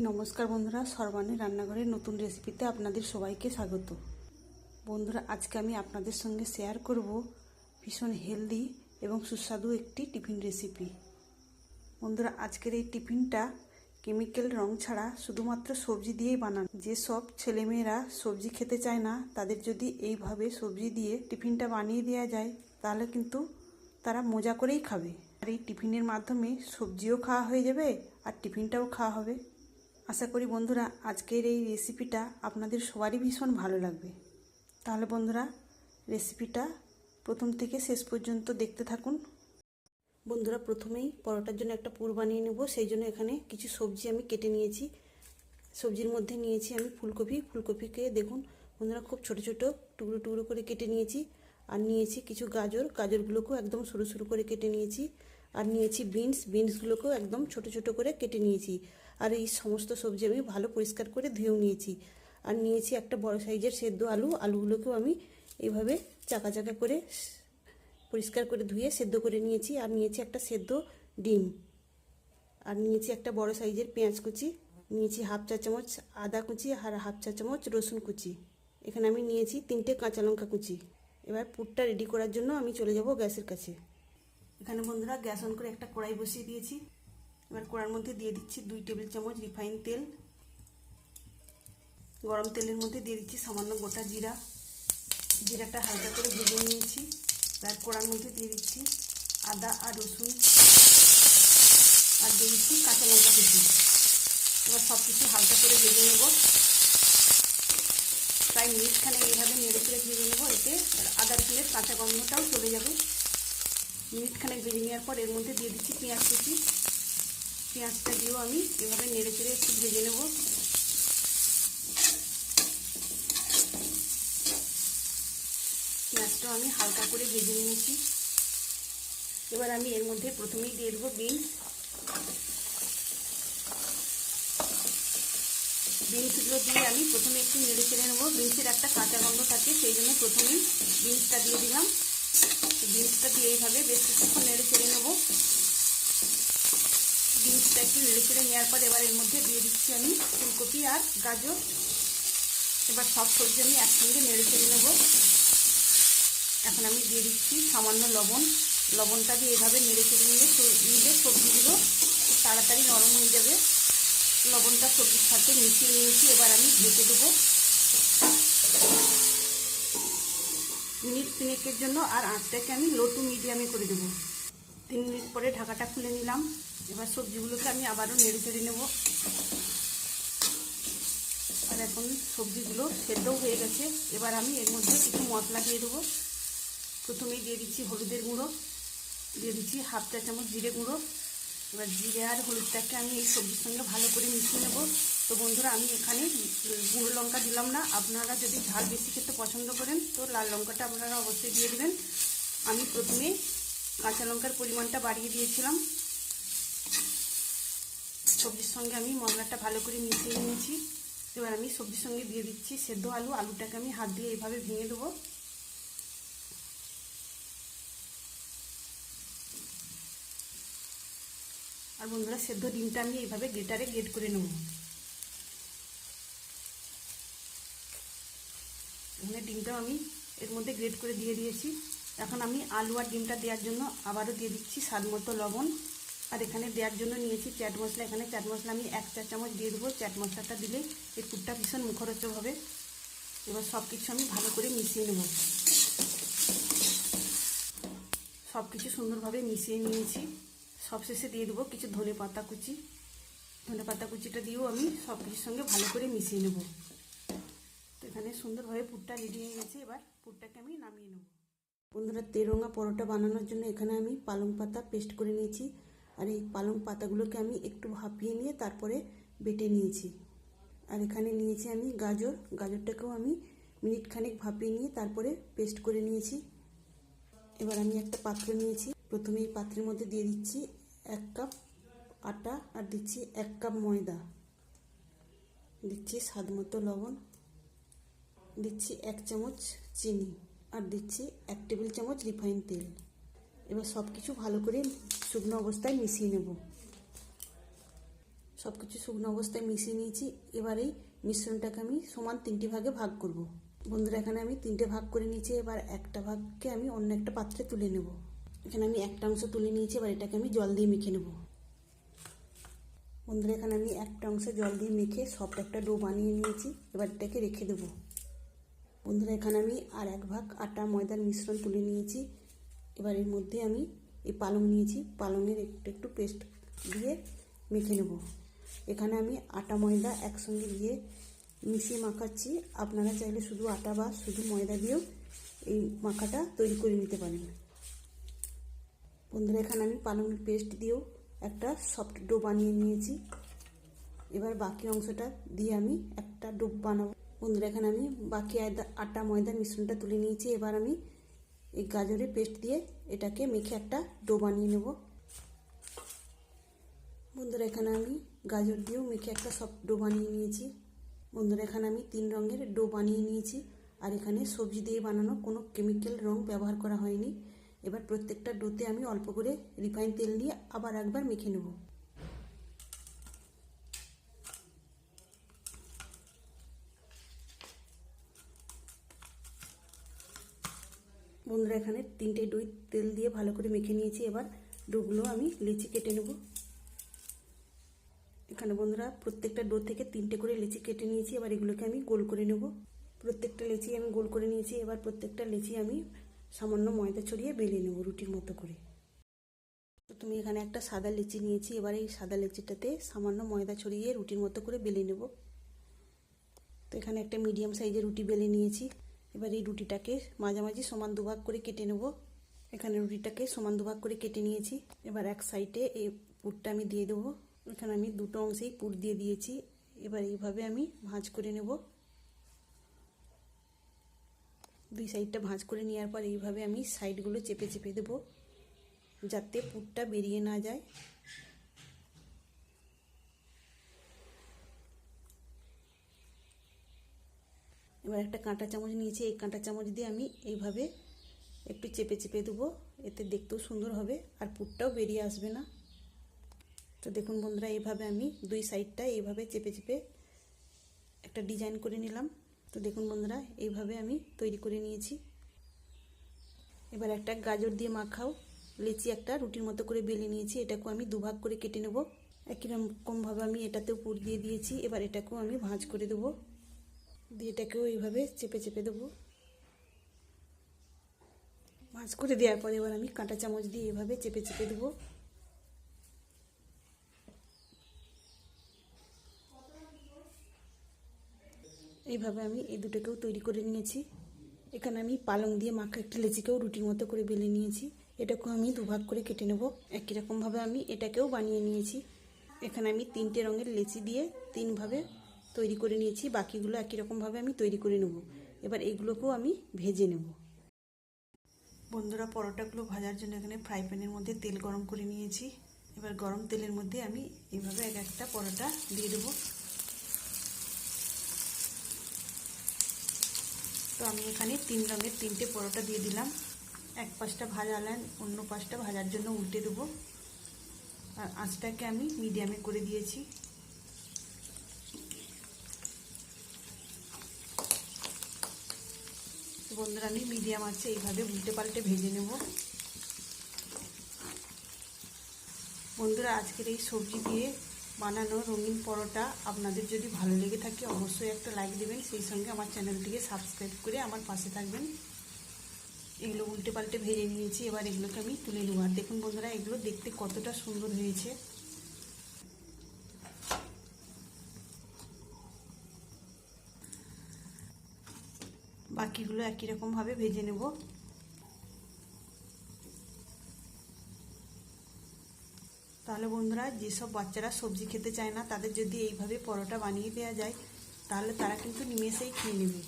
নমস্কার বন্ধুরা, সর্বাণী রান্নাঘরের নতুন রেসিপিতে আপনাদের সবাইকে স্বাগত। বন্ধুরা, আজকে আমি আপনাদের সঙ্গে শেয়ার করব ভীষণ হেলদি এবং সুস্বাদু একটি টিফিন রেসিপি বন্ধুরা, আজকের এই টিফিনটা কেমিক্যাল রং ছাড়া শুধুমাত্র সবজি দিয়েই বানানো। যেসব ছেলেমেয়েরা সবজি খেতে চায় না, তাদের যদি এইভাবে সবজি দিয়ে টিফিনটা বানিয়ে দেওয়া যায়, তাহলে কিন্তু তারা মজা করেই খাবে। আর এই টিফিনের মাধ্যমে সবজিও খাওয়া হয়ে যাবে আর টিফিনটাও খাওয়া হবে। আশা করি বন্ধুরা আজকের এই রেসিপিটা আপনাদের সবারই ভীষণ ভালো লাগবে। তাহলে বন্ধুরা রেসিপিটা প্রথম থেকে শেষ পর্যন্ত দেখতে থাকুন। বন্ধুরা প্রথমেই পরোটার জন্য একটা পুর বানিয়ে নেব, সেই জন্য এখানে কিছু সবজি আমি কেটে নিয়েছি। সবজির মধ্যে নিয়েছি আমি ফুলকপি। ফুলকপিকে দেখুন, বন্ধুরা খুব ছোট ছোট টুকরো টুকরো করে কেটে নিয়েছি। আর নিয়েছি কিছু গাজর। গাজরগুলোকেও একদম সরু সরু করে কেটে নিয়েছি। আর নিয়েছি বিনস, বিনসগুলোকেও একদম ছোট ছোট করে কেটে নিয়েছি। আর এই সমস্ত সবজি আমি ভালো পরিষ্কার করে ধুয়েও নিয়েছি। আর নিয়েছি একটা বড় সাইজের সেদ্ধ আলু। আলুগুলোকেও আমি এইভাবে চাকা চাকা করে পরিষ্কার করে ধুয়ে সেদ্ধ করে নিয়েছি। আর নিয়েছি একটা সেদ্ধ ডিম। আর নিয়েছি একটা বড় সাইজের পেঁয়াজ কুচি। নিয়েছি হাফ চা চামচ আদা কুচি আর হাফ চা চামচ রসুন কুচি। এখানে আমি নিয়েছি তিনটে কাঁচা লঙ্কা কুচি। এবার পুরটা রেডি করার জন্য আমি চলে যাব গ্যাসের কাছে। এখানে বন্ধুরা গ্যাস অন করে একটা কড়াই বসিয়ে দিয়েছি। এবার কড়ার মধ্যে দিয়ে দিচ্ছি দুই টেবিল চামচ রিফাইন তেল। গরম তেলের মধ্যে দিয়ে দিচ্ছি সামান্য গোটা জিরা। জিরাটা হালকা করে ভেজে নিয়েছি। এবার কড়ার মধ্যে দিয়ে দিচ্ছি আদা আর রসুন। আর দিয়ে দিচ্ছি কাঁচা লঙ্কা কুচি। এবার সব কিছু হালকা করে ভেজে নেব। প্রায় মিনিটখানে এইভাবে নেড়ে চেড়ে ভেজে নেব। এতে আদার রসুনের কাঁচা গন্ধটাও চলে যাবে। মিনিটখানে ভেজে নেওয়ার পর এর মধ্যে দিয়ে দিচ্ছি পেঁয়াজ কুচি। পেঁয়াজটা দিয়েও আমি এভাবে নেড়ে চেড়ে একটু ভেজে নেব। পেঁয়াজটাও আমি হালকা করে ভেজে নিয়েছি। এবার আমি এর মধ্যে প্রথমেই দিয়ে দেবো বিনস বিনসগুলো দিয়ে আমি প্রথমে একটু নেড়ে চেড়ে নেব। বিনসের একটা কাঁচা গন্ধ থাকে, সেই জন্য প্রথমেই বিনসটা দিয়ে দিলাম। বিনসটা দিয়ে এইভাবে বেশ কিছুক্ষণ নেড়ে চেড়ে নেব। বিনসটা একটু নেড়ে চেড়ে নেওয়ার পর এবার এর মধ্যে দিয়ে দিচ্ছি আমি ফুলকপি আর গাজর। এবার সব সবজি আমি একসঙ্গে নেড়ে চেড়ে নেব। এখন আমি দিয়ে দিচ্ছি সামান্য লবণ। লবণটা দিয়ে এভাবে নেড়ে চেড়ে নিয়ে নিলে সবজিগুলো খুব তাড়াতাড়ি নরম হয়ে যাবে। লবণটা সবজির সাথে মিশিয়ে নিয়েছি, এবার আমি ঢেকে দেবো। মিনিট তিনেকের জন্য আর আঁচটাকে আমি লো টু মিডিয়ামে করে দেবো। তিন মিনিট পরে ঢাকাটা খুলে নিলাম। এবার সবজিগুলোকে আমি আবারও নেড়ে চেড়ে নেব। আর এখন সবজিগুলো সেদ্ধও হয়ে গেছে। এবার আমি এর মধ্যে কিছু মশলা দিয়ে দেবো। প্রথমেই দিয়ে দিচ্ছি হলুদের গুঁড়ো, দিয়ে দিচ্ছি হাফ চা চামচ জিরে গুঁড়ো এবার জিরে আর হলুদটাকে আমি এই সবজির সঙ্গে ভালো করে মিশিয়ে নেব। তো বন্ধুরা, আমি এখানে গুঁড়ো লঙ্কা দিলাম না। আপনারা যদি ঝাল বেশি খেতে পছন্দ করেন, তো লাল লঙ্কাটা আপনারা অবশ্যই দিয়ে দেবেন। আমি প্রথমে কাঁচা লঙ্কার পরিমাণটা বাড়িয়ে দিয়েছিলাম। সবজির সঙ্গে আমি মশলাটা ভালো করে মিশিয়ে নিয়েছি। এবার আমি সবজির সঙ্গে দিয়ে দিচ্ছি সেদ্ধ আলু। আলুটাকে আমি হাত দিয়ে এইভাবে ভেঙে দেবো। আর বন্ধুরা, সেদ্ধ ডিমটা আমি এইভাবে গ্রেটারে গ্রেট করে নেব। এখানে ডিমটাও আমি এর মধ্যে গ্রেট করে দিয়ে দিয়েছি। এখন আমি আলু আর ডিমটা দেওয়ার জন্য আবারও দিয়ে দিচ্ছি স্বাদ মতো লবণ। আর এখানে দেওয়ার জন্য নিয়েছি চাট মশলা। এখানে চাট মশলা আমি এক চা চামচ দিয়ে দেবো। চাট মশলাটা দিলে এর কুটটা ভীষণ মুখরোচক হবে এবার সব কিছু আমি ভালো করে মিশিয়ে নেব। সব কিছু সুন্দরভাবে মিশিয়ে নিয়েছি। সবশেষে দিয়ে দেবো কিছু ধনে পাতা কুচি। ধনে পাতা কুচিটা দিয়েও আমি সব কিছুর সঙ্গে ভালো করে মিশিয়ে নেব। তো এখানে সুন্দরভাবে পুরটা রেডি হয়ে গেছে, এবার পুরটাকে আমি নামিয়ে নেব। বন্ধুরা, তেরঙ্গা পরোটা বানানোর জন্য এখানে আমি পালং পাতা পেস্ট করে নিয়েছি। আর এই পালং পাতাগুলোকে আমি একটু ভাপিয়ে নিয়ে তারপরে বেটে নিয়েছি। আর এখানে নিয়েছি আমি গাজর। গাজরটাকেও আমি মিনিট খানেক ভাপিয়ে নিয়ে তারপরে পেস্ট করে নিয়েছি। এবার আমি একটা পাত্র নিয়েছি। প্রথমে এই পাত্রের মধ্যে দিয়ে দিচ্ছি এক কাপ আটা আর দিচ্ছি এক কাপ ময়দা। দিচ্ছি স্বাদ মতো লবণ। দিচ্ছি এক চামচ চিনি আর দিচ্ছি এক টেবিল চামচ রিফাইন তেল। এবার সব কিছু ভালো করে শুকনো অবস্থায় মিশিয়ে নেব। সব কিছু শুকনো অবস্থায় মিশিয়ে নিয়েছি। এবার এই মিশ্রণটাকে আমি সমান তিনটি ভাগে ভাগ করব। বন্ধুরা, এখানে আমি তিনটে ভাগ করে নিয়েছি। এবার একটা ভাগকে আমি অন্য একটা পাত্রে তুলে নেব। এখানে আমি একটা অংশ তুলে নিয়েছি, এবার এটাকে আমি জল দিয়ে মেখে নেব। বন্ধুরা, এখানে আমি একটা অংশে জল দিয়ে মেখে সফট একটা ডো বানিয়ে নিয়েছি, এবার এটাকে রেখে দেবো। বন্ধুরা, এখানে আমি আর এক ভাগ আটা ময়দার মিশ্রণ তুলে নিয়েছি, এবার এর মধ্যে আমি এই পালং নিয়েছি, পালংয়ের একটু একটু পেস্ট দিয়ে মেখে নেব। এখানে আমি আটা ময়দা একসঙ্গে দিয়ে মিশিয়ে মাখাচ্ছি, আপনারা চাইলে শুধু আটা বা শুধু ময়দা দিয়েও এই মাখাটা তৈরি করে নিতে পারেন। বন্ধুরা, এখানে আমি পালংয়ের পেস্ট দিয়েও একটা সফট ডো বানিয়ে নিয়েছি। এবার বাকি অংশটা দিয়ে আমি একটা ডো বানাবো। বন্ধুরা, এখানে আমি বাকি আটা ময়দার মিশ্রণটা তুলে নিয়েছি। এবার আমি এই গাজরের পেস্ট দিয়ে এটাকে মেখে একটা ডো বানিয়ে নেব। বন্ধুরা, এখানে আমি গাজর দিয়েও মেখে একটা সফট ডো বানিয়ে নিয়েছি। বন্ধুরা, এখানে আমি তিন রঙের ডো বানিয়ে নিয়েছি। আর এখানে সবজি দিয়ে বানানো কোনো কেমিক্যাল রং ব্যবহার করা হয়নি। এবার প্রত্যেকটা ডোতে আমি অল্প করে রিফাইন তেল দিয়ে আবার একবার মেখে নেব। বন্ধুরা, এখানে তিনটে ডই তেল দিয়ে ভালো করে মেখে নিয়েছি। এবার ডোগুলো আমি লিচি কেটে নেব। এখানে বন্ধুরা, প্রত্যেকটা ডো থেকে তিনটে করে লিচি কেটে নিয়েছি। এবার এগুলোকে আমি গোল করে নেব। প্রত্যেকটা লেচি আমি গোল করে নিয়েছি। এবার প্রত্যেকটা লেচি আমি সামান্য ময়দা ছড়িয়ে বেলে নেব রুটির মতো করে। তো তুমি এখানে একটা সাদা লেচি নিয়েছি, এবার এই সাদা লেচিটাতে সামান্য ময়দা ছড়িয়ে রুটির মতো করে বেলে নেব। তো এখানে একটা মিডিয়াম সাইজের রুটি বেলে নিয়েছি। এবার এই রুটিটাকে মাঝামাঝি সমান দুভাগ করে কেটে নেব। এখানে রুটিটাকে সমান দুভাগ করে কেটে নিয়েছি। এবার এক সাইডে এই পুরটা আমি দিয়ে দেবো। এখানে আমি দুটো অংশেই পুর দিয়ে দিয়েছি। এবার এইভাবে আমি ভাঁজ করে নেব। দুই সাইডটা ভাঁজ করে নেওয়ার পর এইভাবে আমি সাইডগুলো চেপে চেপে দেবো, যাতে পুরটা বেরিয়ে না যায়। এবার একটা কাঁটা চামচ নিয়েছি, এই কাঁটা চামচ দিয়ে আমি এইভাবে একটু চেপে চেপে দেবো, এতে দেখতেও সুন্দর হবে আর পুরটাও বেরিয়ে আসবে না। তো দেখুন বন্ধুরা, এইভাবে আমি দুই সাইডটা এইভাবে চেপে চেপে একটা ডিজাইন করে নিলাম। তো দেখুন বন্ধুরা, এইভাবে আমি তৈরি করে নিয়েছি। এবার একটা গাজর দিয়ে মাখাও। লেচি একটা রুটির মতো করে বেলে নিয়েছি, এটাকেও আমি দুভাগ করে কেটে নেব। একই রকমভাবে আমি এটাতেও পুর দিয়ে দিয়েছি, এবার এটাকেও আমি ভাঁজ করে দেবো। দিয়ে এটাকেও এইভাবে চেপে চেপে দেবো। ভাঁজ করে দেওয়ার পরে এবার আমি কাঁটা চামচ দিয়ে এভাবে চেপে চেপে দেবো। এইভাবে আমি এই দুটোকেও তৈরি করে নিয়েছি। এখানে আমি পালং দিয়ে মাখা একটি লেচিকেও রুটির মতো করে বেলে নিয়েছি। এটাকেও আমি দুভাগ করে কেটে নেব। একই রকমভাবে আমি এটাকেও বানিয়ে নিয়েছি। এখানে আমি তিনটে রঙের লেচি দিয়ে তিনভাবে তৈরি করে নিয়েছি। বাকিগুলো একই রকমভাবে আমি তৈরি করে নেব। এবার এইগুলোকেও আমি ভেজে নেব। বন্ধুরা, পরোটাগুলো ভাজার জন্য এখানে ফ্রাই প্যানের মধ্যে তেল গরম করে নিয়েছি। এবার গরম তেলের মধ্যে আমি এইভাবে এক একটা পরোটা দিয়ে দেবো। তো আমি এখানে তিন রঙের তিনটে পরোটা দিয়ে দিলাম। এক পাশটা ভাজালেন অন্য পাশটা ভাজার জন্য উল্টে দেবো। আর আঁচটাকে আমি মিডিয়ামে করে দিয়েছি। বন্ধুরা, আমি মিডিয়াম আছে এইভাবে উল্টে পাল্টে ভেজে নেব। বন্ধুরা, আজকের এই সবজি দিয়ে বানানো রঙিন পরোটা আপনাদের যদি ভালো লেগে থাকে অবশ্যই একটা লাইক দেবেন, সেই সঙ্গে আমার চ্যানেলটিকে সাবস্ক্রাইব করে আমার পাশে থাকবেন। এগুলো উল্টে পাল্টে ভেজে নিয়েছি, এবার এগুলোকে আমি তুলে নেব। আর দেখুন বন্ধুরা, এগুলো দেখতে কতটা সুন্দর হয়েছে। বাকিগুলো একই রকমভাবে ভেজে নেব। তাহলে বন্ধুরা, যেসব বাচ্চারা সবজি খেতে চায় না, তাদের যদি এইভাবে পরোটা বানিয়ে দেওয়া যায়, তাহলে তারা কিন্তু নিমেষেই খেয়ে নেবে।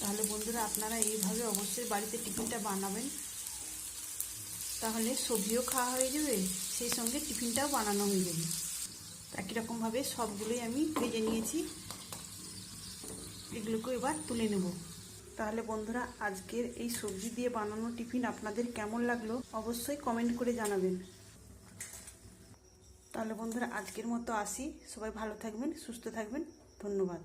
তাহলে বন্ধুরা, আপনারা এইভাবে অবশ্যই বাড়িতে টিফিনটা বানাবেন। তাহলে সবজিও খাওয়া হয়ে যাবে, সেই সঙ্গে টিফিনটাও বানানো হয়ে যাবে। একই রকমভাবে সবগুলোই আমি ভেজে নিয়েছি। এগুলোকে এবার তুলে নেব। তাহলে বন্ধুরা, আজকের এই সবজি দিয়ে বানানো টিফিন আপনাদের কেমন লাগল অবশ্যই কমেন্ট করে জানাবেন। তাহলে বন্ধুরা, আজকের মতো আসি। সবাই ভালো থাকবেন, সুস্থ থাকবেন। ধন্যবাদ।